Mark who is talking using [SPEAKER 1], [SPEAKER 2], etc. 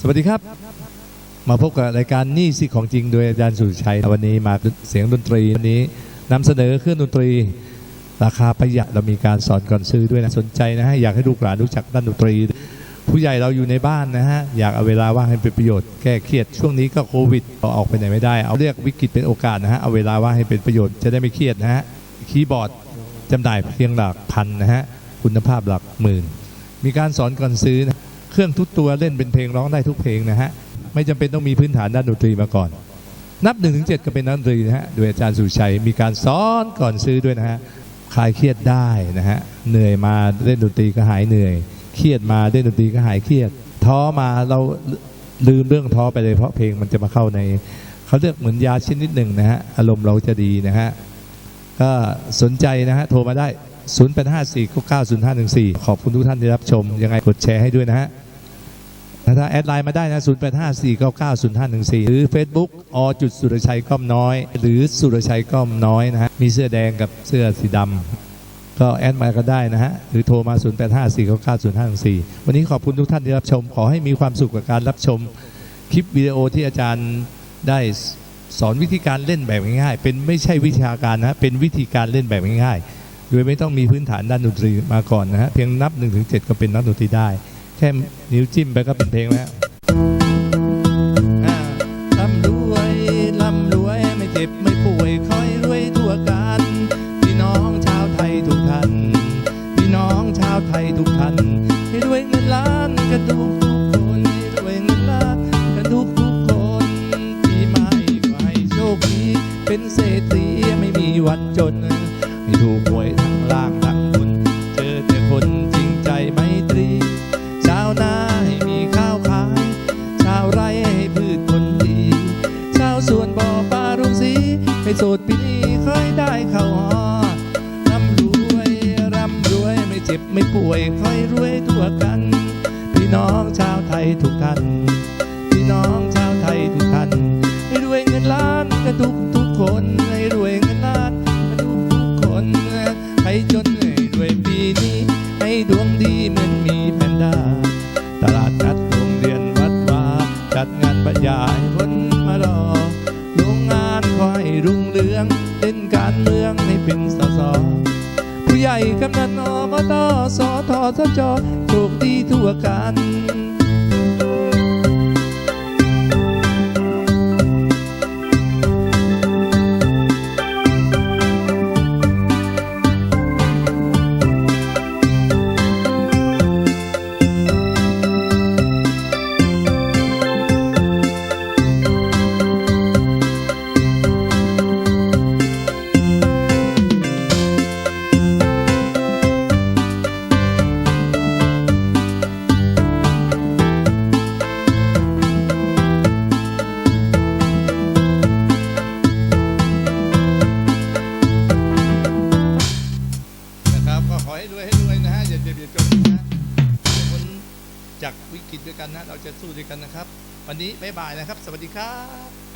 [SPEAKER 1] สวัสดีครับ มาพบกับรายการนี่สิของจริงโดยอาจารย์สุชัย วันนี้มาเสียงดนตรีวันนี้นำเสนอเครื่องดนตรี ราคาประหยัดเรามีการสอนก่อนซื้อด้วยนะสนใจนะฮะอยากให้ลูกหลานรู้จักด้านดนตรี ผู้ใหญ่เราอยู่ในบ้านนะฮะอยากเอาเวลาว่างให้เป็นประโยชน์แก้เครียดช่วงนี้ก็โควิดเราออกไปไหนไม่ได้ เอาเรียกวิกฤตเป็นโอกาสนะฮะเอาเวลาว่างให้เป็นประโยชน์จะได้ไม่เครียดนะฮะคีย์บอร์ดจำหน่ายเพียงหลักพันนะฮะคุณภาพหลักหมื่น มีการสอนก่อนซื้อนะ รื่องทุกตัวเล่นเป็นเพลงร้องได้ทุกเพลงนะฮะไม่จำเป็นต้องมีพื้นฐานด้านดนตรีมาก่อน นับ1นถึงเก็เป็นนักดนตรีนะฮะโดยอาจารย์สุชัยมีการสอนก่อนซื้อด้วยนะฮะคลายเครียดได้นะฮะเหนื่อยมาเล่นดนตรีก็หายเหนื่อย เครียดมาเล่นดนตรีก็หายเครียด ท้อมาเราลืมเรื่องท้อไปเลยเพราะเพลงมันจะมาเข้าในเขาเรียกเหมือนยาชนิดหนึ่งนะฮะอารมณ์เราจะดีนะฮะก็สนใจนะฮะโทรมาได้ 0854990514 ขอบคุณทุกท่านที่รับชม ยังไงกดแชร์ให้ด้วยนะฮะ ถ้าแอดไลน์มาได้นะ 0854990514 หรือ Facebook อจุดสุรชัยก้อมน้อย หรือสุรชัยก้อมน้อยนะฮะ มีเสื้อแดงกับเสื้อสีดำก็แอดมาก็ได้นะฮะ หรือโทรมา 0854990514 วันนี้ขอบคุณทุกท่านที่รับชม ขอให้มีความสุขกับการรับชม คลิปวิดีโอที่อาจารย์ได้สอนวิธีการเล่นแบบง่ายๆ เป็นไม่ใช่วิชาการนะ เป็นวิธีการเล่นแบบง่ายๆ โดยไม่ต้องมีพื้นฐานด้านดนตรีมาก่อนนะฮะ เพียงนับ1นถึงเก็เป็นนักดนตรีได้ แค่นิ้วจิ้มไปก็เป็นเพลงแล้วร่ำรวยร่ำรวยไม่เจ็บไม่ป่วยคอยรวยทั่วกันพี่น้องชาวไทยทุกท่านพี่น้องชาวไทยทุกท่านให้รวยเงินล้านกันทุกทุกคนให้รวยเงินล้านกันทุกทุกคนปีใหม่ก็ให้โชคดีเป็นเศรษฐีไม่มีวันจน เจ็บไม่ป่วยค่อยรวยทั่วกัน พี่น้องชาวไทยทุกท่าน พี่น้องชาวไทยทุกท่านให้รวยเงินล้านกันทุกทุกคนให้รวยเงินล้านกันทุกทุกคนใครจนให้รวยปีนี้ ให้ดวงดีเหมือนมีแพนด้าตลาดนัดโรงเรียนวัดวาจัดงานประยายคนมารอโรงงานขอให้รุ่งเรืองเล่นกา ใหญ่กำนันอบตสอทอสจถูกดีทั่วกัน ขอให้รวยให้รวยนะฮะอย่าเบียดเบียนจนนะฮะคนจากวิกฤตด้วยกันนะ เราจะสู้ด้วยกันนะครับ วันนี้บ๊ายบายนะครับ สวัสดีครับ